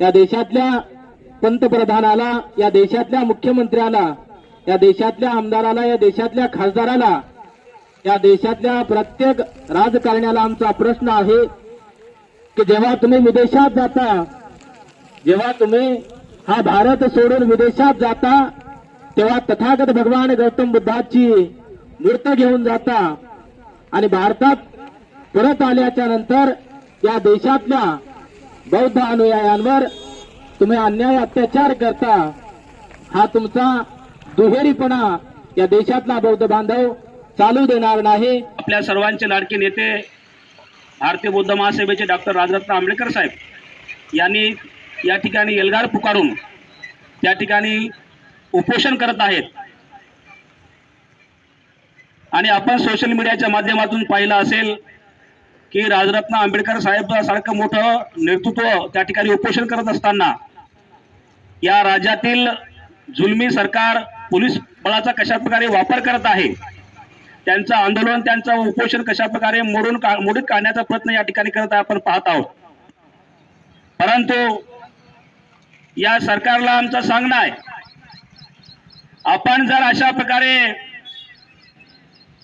या देशातल्या पंतप्रधानाला या देशातल्या मुख्यमंत्र्याला या देशातल्या आमदाराला या देशातल्या खासदाराला या देशातल्या प्रत्येक राजकारण्याला आमचा प्रश्न आहे की जेव्हा तुम्ही विदेशात जाता जेव्हा तुम्ही हा भारत सोडून विदेशात जाता तेव्हा तथागत भगवान गौतम बुद्धाची मूर्त घेऊन जाता आणि भारतात परत आल्याच्यानंतर या देशातल्या बौद्ध अनुयायांवर तुम्ही अन्याय अत्याचार करता हा तुमचा दुहेरीपणा या देशातला बौद्ध बांधव चालू देणार नाही. आपल्या सर्वांचे लाडके नेते भारतीय बौद्ध महासभेचे डॉक्टर राजरत्न आंबेडकर साहेब यांनी या ठिकाणी एल्गार पुकारून त्या ठिकाणी उपोषण करत आहेत. आणि आपण सोशल मीडियाच्या माध्यमातून पाहिलं असेल की राजरत्न आंबेडकर साहेब सारखं मोठं नेतृत्व त्या ठिकाणी उपोषण करत असताना या राज्यातील जुलमी सरकार पोलीस बळाचा कशा प्रकारे वापर करत आहे त्यांचं आंदोलन त्यांचं उपोषण कशा प्रकारे मोडून का मोडीत काढण्याचा प्रयत्न या ठिकाणी करत आहे आपण पाहत आहोत. परंतु या सरकारला आमचं सांगणं आहे आपण जर अशा प्रकारे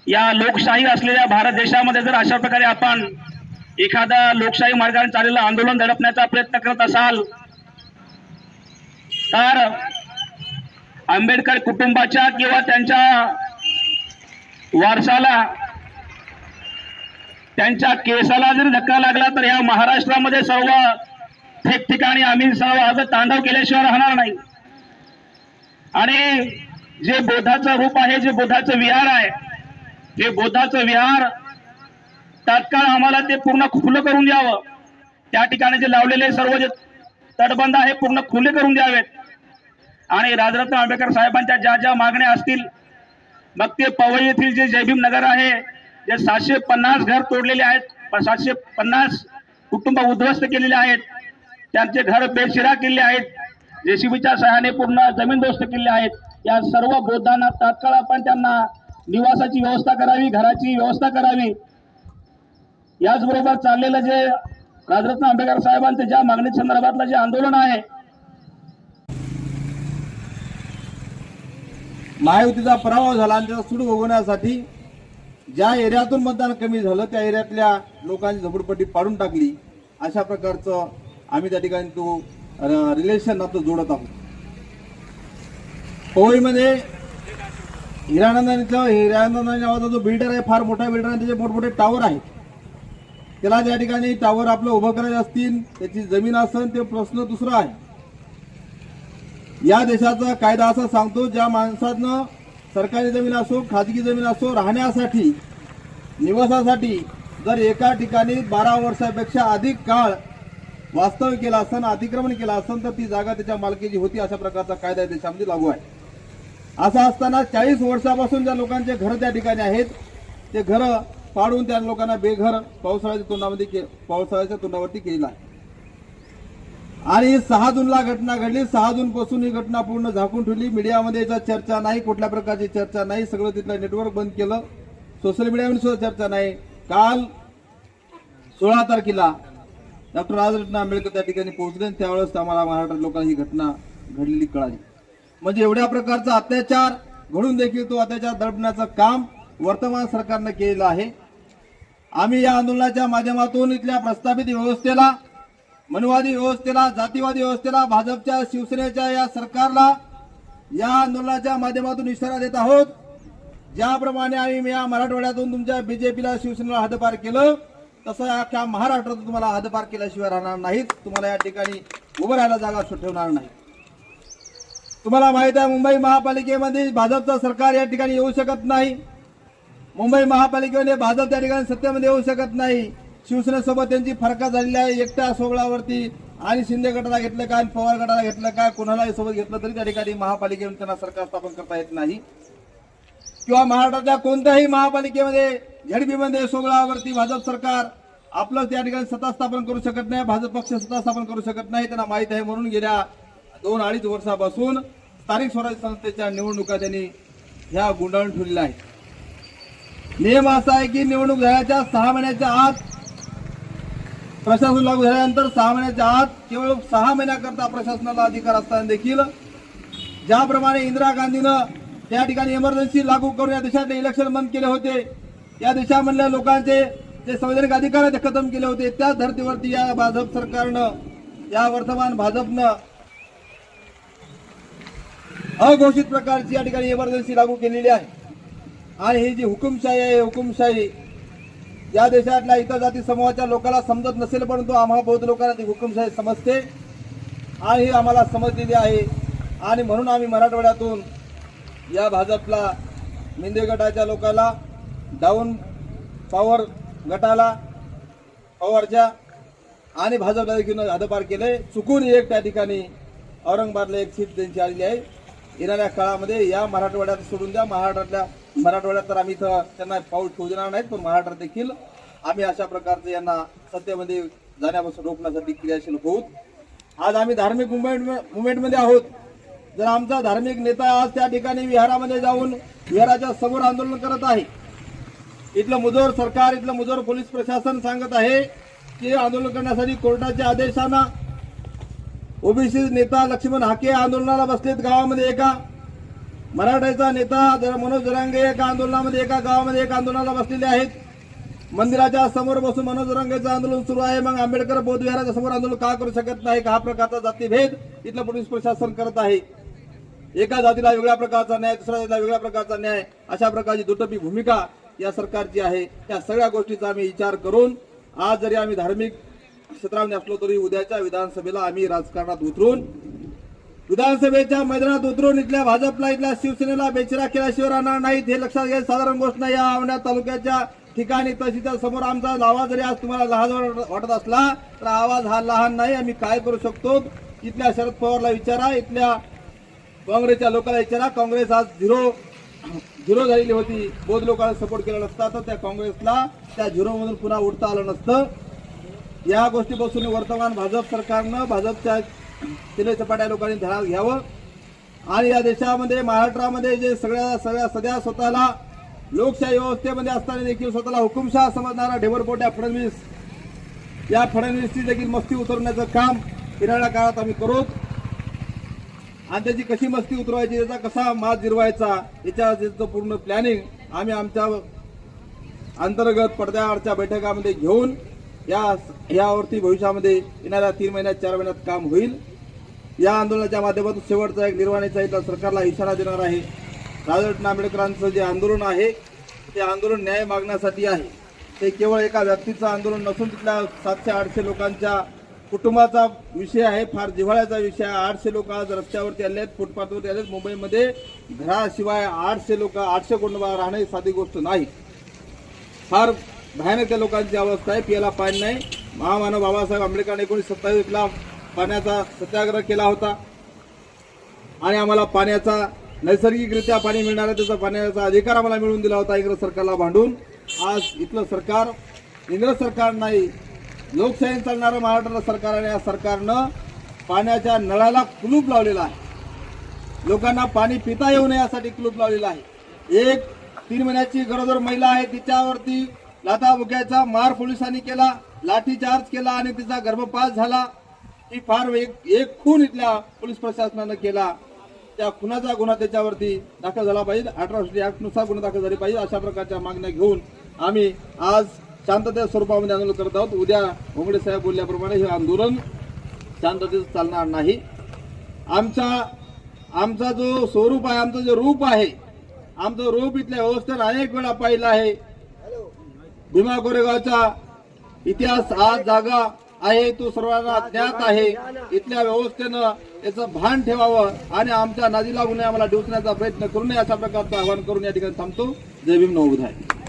या लोकशाही असलेल्या भारत देशामध्ये जर अशा प्रकारे आपण एखादा लोकशाही मार्गाने चाललेलं आंदोलन दडपण्याचा प्रयत्न करत असाल तर आंबेडकर कुटुंबाच्या किंवा त्यांच्या वारसाला त्यांच्या केसाला जर धक्का लागला तर या महाराष्ट्रामध्ये सर्व ठिकठिकाणी आम्ही सर्व आज तांडव केल्याशिवाय राहणार नाही. आणि जे बोधाचं रूप आहे जे बोधाचं विहार आहे हे बोधाचं विहार तात्काळ आम्हाला ते पूर्ण खुलं करून द्यावं. त्या ठिकाणी जे लावलेले सर्व जे तटबंध आहे पूर्ण खुले करून द्यावेत. आणि राजरत्न आंबेडकर साहेबांच्या ज्या ज्या मागण्या असतील मग ते पवई येथील जे जयभीम नगर आहे जे सातशे पन्नास घर तोडलेले आहेत सातशे पन्नास कुटुंब उद्ध्वस्त केलेले आहेत त्यांचे घर बेशिरा केले आहेत जेसीबीच्या सहाय्याने पूर्ण जमीनदोस्त केले आहेत या सर्व बौद्धांना तात्काळ आपण त्यांना निवासाची व्यवस्था करावी घराची व्यवस्था करावी. याचबरोबर चाललेलं जे राजरत्न आंबेडकर साहेबांचे ज्या मागणी संदर्भातलं जे आंदोलन आहे महायुतीचा पराभव झाला आणि त्याचा सूड भोगवण्यासाठी ज्या एरियातून मतदान कमी झालं त्या एरियातल्या लोकांची झोपडपट्टी पाडून टाकली. अशा प्रकारचं आम्ही त्या ठिकाणी तो रिलेशन नातं जोडत आहोत. पवईमध्ये हिरानंदानीचा हिरानंदानी नावाचा जो बिल्डर आहे फार मोठा बिल्डर आहे त्याचे मोठमोठे टावर आहेत त्याला ज्या ठिकाणी टावर आपलं उभं करायचे असतील त्याची जमीन असेल ते प्रश्न दुसरा आहे. या देशाचा कायदा असा सांगतो ज्या माणसानं सरकारी जमीन असो खाजगी जमीन असो राहण्यासाठी निवासासाठी जर एका ठिकाणी बारा वर्षापेक्षा अधिक काळ वास्तव्य केला असताना अतिक्रमण केला असेल तर ती जागा त्याच्या मालकीची होती अशा प्रकारचा कायदा देशामध्ये लागू आहे. असं असताना चाळीस वर्षापासून ज्या लोकांचे घर त्या ठिकाणी आहेत ते घर पाडून त्या लोकांना बेघर पावसाळ्याच्या तोंडामध्ये के- पावसाळ्याच्या तोंडावरती केला आहे. आणि सहा जूनला घटना घडली. सहा जून पासून ही घटना पूर्ण झाकून ठेवली. मीडियामध्ये याचा चर्चा नाही कुठल्या प्रकारची चर्चा नाही. सगळं तिथलं नेटवर्क बंद केलं. सोशल मीडियावर सुद्धा चर्चा नाही. काल सोळा तारखेला डॉक्टर राजरत्न आंबेडकर त्या ठिकाणी पोहोचले त्यावेळेस आम्हाला महाराष्ट्रात लोकांना ही घटना घडलेली कळाली. म्हणजे एवढ्या प्रकारचा अत्याचार घडून देखील तो अत्याचार दडपण्याचं काम वर्तमान सरकारनं केलेलं आहे. आम्ही या आंदोलनाच्या माध्यमातून इथल्या प्रस्थापित व्यवस्थेला मनवादी व्यवस्थेला जातीवादी व्यवस्थेला भाजपच्या शिवसेनेच्या या सरकारला या आंदोलनाच्या माध्यमातून इशारा देत आहोत. ज्याप्रमाणे आम्ही या मराठवाड्यातून तुमच्या बीजेपीला शिवसेनेला हद्दपार केलं तसं अख्ख्या महाराष्ट्रातून तुम्हाला हद्दपार केल्याशिवाय राहणार नाहीत. तुम्हाला या ठिकाणी उभं राहायला जागा ठेवणार नाही तुम्हाला माहीत आहे मुंबई महापालिकेमध्ये भाजपचं सरकार या ठिकाणी येऊ शकत नाही. मुंबई महापालिकेमध्ये भाजप त्या ठिकाणी सत्तेमध्ये येऊ शकत नाही. शिवसेनेसोबत त्यांची फरका झालेली आहे एकट्या सोहळावरती आणि शिंदे गटाला घेतलं काय पवार गटाला घेतलं काय कोणालाही सोबत घेतलं तरी त्या ठिकाणी महापालिकेमध्ये त्यांना सरकार स्थापन करता येत नाही. किंवा महाराष्ट्रातल्या कोणत्याही महापालिकेमध्ये झडपीमध्ये सोहळावरती भाजप सरकार आपलं त्या ठिकाणी सत्ता स्थापन करू शकत नाही भाजप पक्ष सत्ता स्थापन करू शकत नाही त्यांना माहीत आहे म्हणून गेल्या दोन अडीच वर्षापासून स्थानिक स्वराज्य संस्थेच्या निवडणुका त्यांनी ह्या गुंडाळून ठेवलेल्या आहेत. नियम असा आहे की निवडणूक झाल्याच्या सहा महिन्याच्या आत प्रशासन लागू झाल्यानंतर सहा महिन्याच्या आत केवळ सहा महिन्याकरता प्रशासनाला अधिकार असताना देखील ज्याप्रमाणे इंदिरा गांधीनं त्या ठिकाणी इमर्जन्सी लागू करून या देशातले इलेक्शन बंद केले होते या देशामधल्या लोकांचे जे संवैधानिक अधिकार आहेत ते खतम केले होते त्याच धर्तीवरती या भाजप सरकारनं या वर्तमान भाजपनं अघोषित प्रकारची या ठिकाणी इमर्जन्सी लागू केलेली आहे. आणि ही जी हुकुमशाही आहे हुकुमशाही या देशातल्या इतर जाती समूहाच्या लोकांना समजत नसेल परंतु आम्हाला बौद्ध लोकांना ती हुकुमशाही समजते. आणि ही आम्हाला समजलेली आहे. आणि म्हणून आम्ही मराठवाड्यातून या भाजपला मिंदे गटाच्या लोकाला डाऊन पॉवर गटाला पॉवरच्या आणि भाजपला देखील हदपार केले. चुकून एक त्या ठिकाणी औरंगाबादला एक सीट त्यांची आलेली आहे. येणाऱ्या काळामध्ये या मराठवाड्यात सोडून द्या. महाराष्ट्रातल्या मराठवाड्यात तर आम्ही इथं त्यांना पाऊल ठेवू देणार नाहीत पण महाराष्ट्रात देखील आम्ही अशा प्रकारचे यांना सत्तेमध्ये जाण्यापासून रोखण्यासाठी क्रियाशील होऊत आज आम्ही धार्मिक मुवमेंट मुवमेंटमध्ये आहोत. जर आमचा धार्मिक नेता आज त्या ठिकाणी विहारामध्ये जाऊन विहाराच्या समोर आंदोलन करत आहे इथलं मुजोर सरकार इथलं मुजोर पोलीस प्रशासन सांगत आहे की आंदोलन करण्यासाठी कोर्टाच्या आदेशांना ओबीसी नेता लक्ष्मण हाके आंदोलनाला बसलेत गावामध्ये एका मराठ्याचा नेता मनोज जरांगे एका आंदोलनामध्ये एका गावामध्ये एका आंदोलनाला बसलेले आहेत. मंदिराच्या समोर बसून मनोज जरांगेचं आंदोलन सुरू आहे. मग आंबेडकर बोधविहाराच्या समोर आंदोलन का करू शकत नाही? का हा प्रकारचा जातीभेद इथलं पोलीस प्रशासन करत आहे. एका जातीला वेगळ्या प्रकारचा न्याय दुसऱ्या जातीला वेगळ्या प्रकारचा न्याय. अशा प्रकारची दुटपी भूमिका या सरकारची आहे. या सगळ्या गोष्टीचा आम्ही विचार करून आज जरी आम्ही धार्मिक क्षेत्रामध्ये असलो तरी उद्याच्या विधानसभेला आम्ही राजकारणात उतरून विधानसभेच्या मैदानात उतरून इथल्या भाजपला इथल्या शिवसेनेला बेचिरा केल्याशिवाय राहणार नाहीत हे लक्षात घ्या साधारण गोष्ट नाही या आवण्या तालुक्याच्या ठिकाणी तहसीलच्या समोर आमचा आवाज जरी आज तुम्हाला लहान वाटत असला तर आवाज हा लहान नाही आम्ही काय करू शकतो? इथल्या शरद पवारला विचारा इथल्या काँग्रेसच्या लोकांना विचारा. काँग्रेस आज झिरो झिरो झालेली होती. बोध लोकांना सपोर्ट केला नसता तर त्या काँग्रेसला त्या झिरोमधून पुन्हा उठता आलं नसतं. या गोष्टीपासून वर्तमान भाजप सरकारनं भाजपच्या तिलेचपाट्या लोकांनी धडा घ्यावं. आणि या देशामध्ये महाराष्ट्रामध्ये जे सगळ्या सगळ्या सध्या स्वतःला लोकशाही व्यवस्थेमध्ये असताना देखील स्वतःला हुकुमशाह समजणारा ढेबरपोट्या फडणवीस. या फडणवीसची देखील मस्ती उतरवण्याचं काम येणाऱ्या काळात आम्ही करू. आणि त्याची कशी मस्ती उतरवायची त्याचा कसा मात जिरवायचा याच्या त्याचं पूर्ण प्लॅनिंग आम्ही आमच्या अंतर्गत पडद्याआडच्या बैठकामध्ये घेऊन या यावरती भविष्यामध्ये येणाऱ्या तीन महिन्यात चार महिन्यात काम होईल. या आंदोलनाच्या माध्यमातून शेवटचा एक निर्वाणीचा इथला सरकारला इशारा देणार आहे. राजरत्न आंबेडकरांचं जे आंदोलन आहे ते आंदोलन न्याय मागण्यासाठी आहे. ते केवळ एका व्यक्तीचं आंदोलन नसून तिथल्या सातशे आठशे लोकांच्या कुटुंबाचा विषय आहे फार जिव्हाळ्याचा विषय आहे. आठशे लोक आज रस्त्यावरती आले आहेत फुटपाथवरती आले आहेत. मुंबईमध्ये घराशिवाय आठशे लोक आठशे कुटुंबा राहणे ही साधी गोष्ट नाही. फार भयानक त्या लोकांची अवस्था आहे पियाला पाणी नाही. महामानव बाबासाहेब आंबेडकरांनी एकोणीसशे सत्तावीसला पाण्याचा सत्याग्रह केला होता. आणि आम्हाला पाण्याचा नैसर्गिकरित्या पाणी मिळणार आहे त्याचा पाण्याचा अधिकार आम्हाला मिळवून दिला होता इंग्रज सरकारला भांडून. आज इथलं सरकार इंग्रज सरकार नाही लोकशाही चालणारं महाराष्ट्र सरकार आणि या सरकारनं पाण्याच्या नळाला कुलूप लावलेला आहे. लोकांना पाणी पिता येऊ नये यासाठी कुलूप लावलेला आहे. एक तीन महिन्याची गरोदर महिला आहे तिच्यावरती लाथा बुक्याचा मार पोलिसांनी केला लाठीचार्ज केला आणि तिचा गर्भपात झाला. ही फार एक एक खून इथल्या पोलीस प्रशासनानं केला. त्या खुनाचा गुन्हा त्याच्यावरती दाखल झाला पाहिजे. अठरा ऍक्टनुसार गुन्हा दाखल झाले पाहिजे. अशा प्रकारच्या मागण्या घेऊन आम्ही आज शांततेच्या स्वरूपामध्ये आंदोलन करत आहोत. उद्या घोंगडे साहेब बोलल्याप्रमाणे हे आंदोलन शांततेत चालणार नाही. आमचा आमचा जो स्वरूप आहे आमचं जे रूप आहे आमचं रूप इथल्या व्यवस्थेत अनेक वेळा पाहिलं आहे. भीमा कोरेगावचा इतिहास आज जागा आहे तो सर्वांना ज्ञात आहे. इथल्या व्यवस्थेनं याचं भान ठेवावं आणि आमच्या नदीला गुन्हे आम्हाला डिवचण्याचा प्रयत्न करू नये अशा प्रकारचं आवाहन करून या ठिकाणी थांबतो. जय भीम नवबुध आहे